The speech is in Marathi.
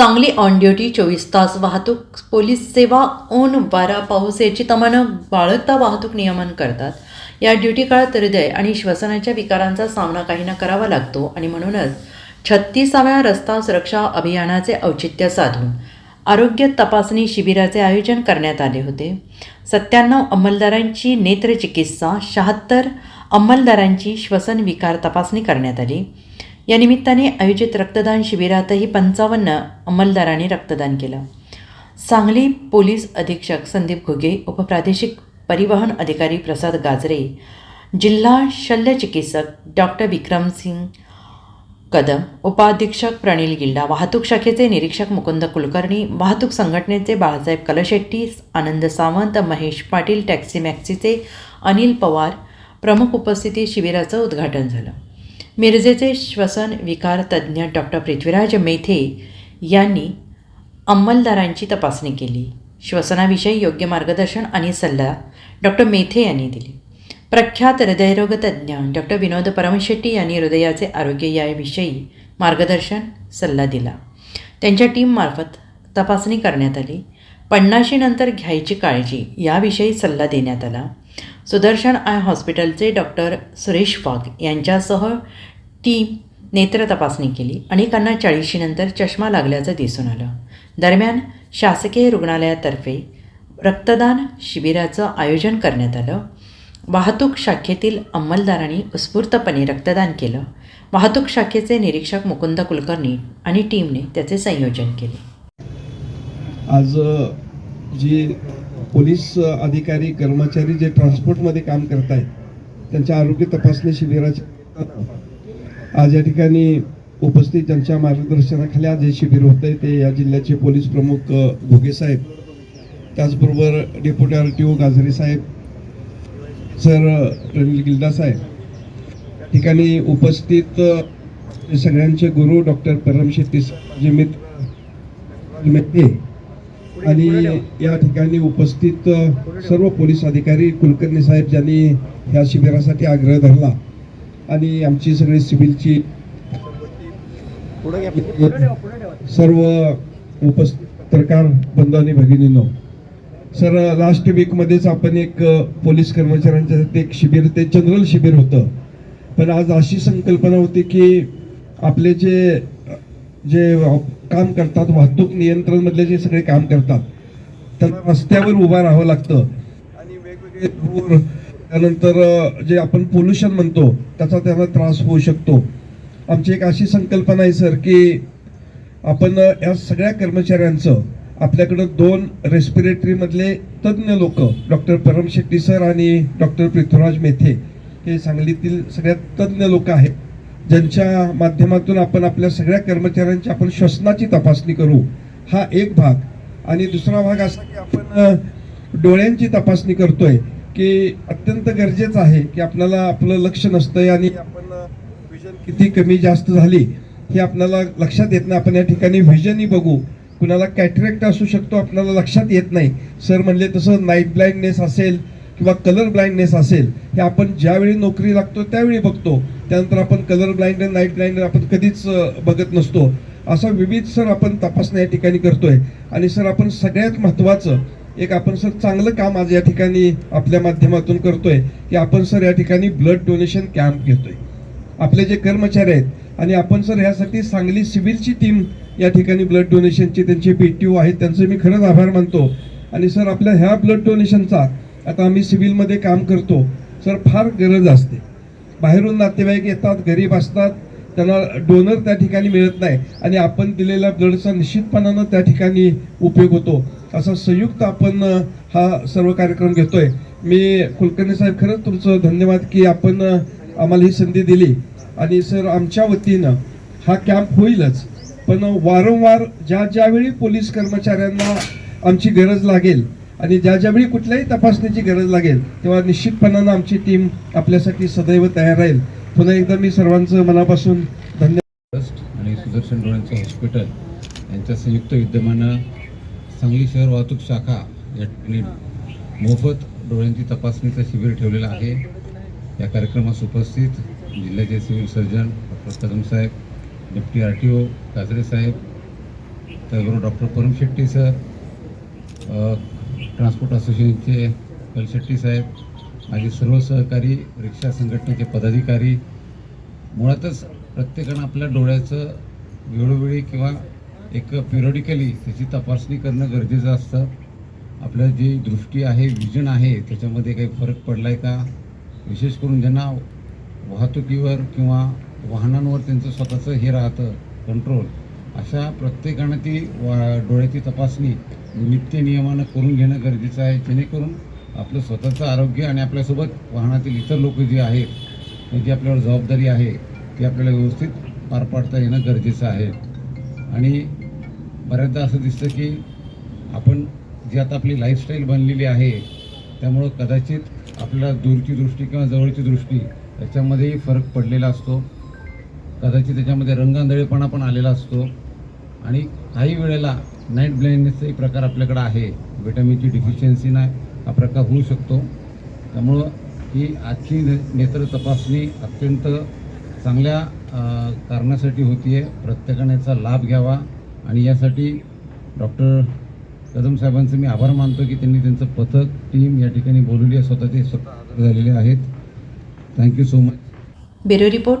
सांगली ऑन ड्युटी चोवीस तास वाहतूक पोलीस सेवा ऊन वारा पाऊस याची तमानं बाळगता वाहतूक नियमन करतात. या ड्युटी काळात हृदय आणि श्वसनाच्या विकारांचा सामना काहींना करावा लागतो आणि म्हणूनच छत्तीसाव्या रस्ता सुरक्षा अभियानाचे औचित्य साधून आरोग्य तपासणी शिबिराचे आयोजन करण्यात आले होते. सत्त्याण्णव अंमलदारांची नेत्रचिकित्सा शहात्तर अंमलदारांची श्वसन विकार तपासणी करण्यात आली. या निमित्ताने आयोजित रक्तदान शिबिरातही पंचावन्न अंमलदारांनी रक्तदान केलं. सांगली पोलीस अधीक्षक संदीप घुगे उपप्रादेशिक परिवहन अधिकारी प्रसाद गाजरे जिल्हा शल्यचिकित्सक डॉक्टर विक्रमसिंग कदम उपाधीक्षक प्रणील गिल्डा वाहतूक शाखेचे निरीक्षक मुकुंद कुलकर्णी वाहतूक संघटनेचे बाळासाहेब कलशेट्टी आनंद सावंत महेश पाटील टॅक्सी मॅक्सीचे अनिल पवार प्रमुख उपस्थिती शिबिराचं उद्घाटन झालं. मिरजेचे श्वसन विकार तज्ज्ञ डॉक्टर पृथ्वीराज मेथे यांनी अंमलदारांची तपासणी केली. श्वसनाविषयी योग्य मार्गदर्शन आणि सल्ला डॉक्टर मेथे यांनी दिली. प्रख्यात हृदयरोग तज्ज्ञ डॉक्टर विनोद परमशेट्टी यांनी हृदयाचे आरोग्य याविषयी मार्गदर्शन सल्ला दिला. त्यांच्या टीममार्फत तपासणी करण्यात आली. पन्नाशीनंतर घ्यायची काळजी याविषयी सल्ला देण्यात आला. सुदर्शन आय हॉस्पिटलचे डॉक्टर सुरेश वाघ यांच्यासह टीम नेत्र तपासणी केली. अनेकांना चाळीशीनंतर चष्मा लागल्याचं दिसून आलं. दरम्यान शासकीय रुग्णालयातर्फे रक्तदान शिबिराचं आयोजन करण्यात आलं. वाहतूक शाखेतील अंमलदारांनी उत्स्फूर्तपणे रक्तदान केलं. वाहतूक शाखेचे निरीक्षक मुकुंद कुलकर्णी आणि टीमने त्याचे संयोजन केले. आज जी पोलीस अधिकारी कर्मचारी जे ट्रान्सपोर्टमध्ये काम करत आहेत त्यांच्या आरोग्य तपासणी शिबिराचे आज या ठिकाणी उपस्थित त्यांच्या मार्गदर्शनाखाली आज हे शिबिर होतं आहे. ते या जिल्ह्याचे पोलीस प्रमुख घुगे साहेब. त्याचबरोबर deputy R T O Gajare साहेब सर अ, गिल्दा साहेब. ठिकाणी उपस्थित सगळ्यांचे गुरु डॉक्टर परम शेट्टी जे मित्र मेहते आणि या ठिकाणी उपस्थित सर्व पोलीस अधिकारी कुलकर्णी साहेब ज्यांनी या शिबिरासाठी आग्रह धरला आणि आमची सगळी सिव्हिलची सर्व उपस्थित पत्रकार बंधू आणि भगिनींनो. सर लास्ट वीकमध्येच आपण एक पोलीस कर्मचाऱ्यांच्या एक शिबिर ते जनरल शिबिर होतं. पण आज अशी संकल्पना होती की आपले जे जे काम करतात वाहतूक नियंत्रण मधले जे सगळे काम करतात त्यांना रस्त्यावर उभं राहावं लागतं. आणि वेगवेगळे धूर त्यानंतर जे आपण पोल्युशन म्हणतो त्याचा त्यांना त्रास होऊ शकतो. आमची एक अशी संकल्पना आहे सर की आपण या सगळ्या कर्मचाऱ्यांचं आपल्याकडं दोन रेस्पिरेटरीमधले तज्ज्ञ लोक डॉक्टर परम शेट्टी सर आणि डॉक्टर पृथ्वीराज मेथे हे सांगलीतील सगळ्यात तज्ज्ञ लोक आहेत. ज्यांच्या माध्यमातून आपण आपल्या सगळ्या कर्मचाऱ्यांची आपण श्वसनाची तपासणी करू हा एक भाग. आणि दुसरा भाग असा की आपण डोळ्यांची तपासणी करतोय की अत्यंत गरजेचं आहे की आपल्याला आपलं लक्ष नसतंय आणि आपण विजन किती कमी जास्त झाली हे आपल्याला लक्षात येत नाही. आपण या ठिकाणी व्हिजनही बघू. कुणाला कॅटरेक्ट असू शकतो आपल्याला लक्षात येत नाही. सर म्हणले तसं नाईट ब्लाइंडनेस असेल किंवा कलर ब्लाइंडनेस असेल हे आपण ज्यावेळी नोकरी लागतो त्यावेळी बघतो. त्यानंतर आपण कलर ब्लाइंड आणि नाईट ब्लाइंड आपण कधीच बघत नसतो. असा विविध सर आपण तपासण्या या ठिकाणी करतोय. आणि सर आपण सगळ्यात महत्त्वाचं एक आपण सर चांगलं काम आज या ठिकाणी आपल्या माध्यमातून करतोय की आपण सर या ठिकाणी ब्लड डोनेशन कॅम्प घेतोय. आपले जे कर्मचारी आहेत आणि आपण सर ह्यासाठी सांगली सिव्हिलची टीम या ठिकाणी ब्लड डोनेशनची त्यांचे पी टी ओ आहेत त्यांचे मी खरंच आभार मानतो. आणि सर आपल्या ह्या ब्लड डोनेशनचा आता आम्ही सिव्हिलमध्ये काम करतो. सर फार गरज असते. बाहेरून नातेवाईक येतात गरीब असतात त्यांना डोनर त्या ठिकाणी मिळत नाही. आणि आपण दिलेल्या ब्लडचा निश्चितपणानं त्या ठिकाणी उपयोग होतो. असा संयुक्त आपण हा सर्व कार्यक्रम घेतोय. मी कुलकर्णी साहेब खरंच तुमचं धन्यवाद की आपण आम्हाला ही संधी दिली. आणि सर आमच्या वतीनं हा कॅम्प होईलच. पण वारंवार ज्या ज्यावेळी पोलीस कर्मचाऱ्यांना आमची गरज लागेल आणि ज्या ज्यावेळी कुठल्याही तपासणीची गरज लागेल तेव्हा निश्चितपणानं आमची टीम आपल्यासाठी सदैव तयार राहील. पुन्हा एकदा मी सर्वांचं मनापासून धन्यवाद. आणि सुदर्शन डोळ्यांचं हॉस्पिटल यांच्या संयुक्त विद्यमानं सांगली शहर वाहतूक शाखा या ठिकाणी मोफत डोळ्यांची तपासणीचं शिबिर ठेवलेलं आहे. या कार्यक्रमास उपस्थित जिल्ह्याचे सिव्हिल सर्जन डॉक्टर कदम साहेब deputy R T O Kajare साहेब त्याचबरोबर doctor Param Shetty sir transport असोसिएशनचे कलशेट्टी साहेब माझे सर्व सहकारी रिक्षा संघटनेचे पदाधिकारी मुळातच प्रत्येकानं आपल्या डोळ्याचं वेळोवेळी किंवा एक पिरियडिकली त्याची तपासणी करणं गरजेचं असतं. आपलं जी दृष्टी आहे विजन आहे त्याच्यामध्ये काही फरक पडला आहे का? विशेष करून ज्यांना वाहतुकीवर किंवा वाहनांवर त्यांचं स्वतःचं हे राहतं कंट्रोल अशा प्रत्येकानं ती वा डोळ्याची तपासणी नित्य नियमानं करून घेणं गरजेचं आहे. जेणेकरून आपलं स्वतःचं आरोग्य आणि आपल्यासोबत वाहनातील इतर लोक जे आहेत जी आपल्यावर जबाबदारी आहे ती आपल्याला व्यवस्थित पार पाडता येणं गरजेचं आहे. आणि बऱ्याचदा असं दिसतं की आपण जी आता आपली लाईफस्टाईल बनलेली आहे त्यामुळं कदाचित आपल्याला दूरची दृष्टी किंवा जवळची दृष्टी याच्यामध्येही फरक पडलेला असतो. कदाचित त्याच्यामध्ये रंगांधळेपणा पण आलेला असतो. आणि काही वेळेला नाईट ब्लाइंडनेसचाही प्रकार आपल्याकडं आहे. विटॅमिनची डिफिशियन्सी ना हा प्रकार होऊ शकतो. त्यामुळं ही आजची ने नेत्र तपासणी अत्यंत चांगल्या कारणासाठी होती आहे प्रत्येकाने याचा लाभ घ्यावा. आणि यासाठी डॉक्टर कदम साहेबांचे मी आभार मानतो की त्यांनी त्यांचं पथक टीम या ठिकाणी बोलवली आहे. स्वतः ते स्वतः झालेले आहेत. Thank you so much bureau report.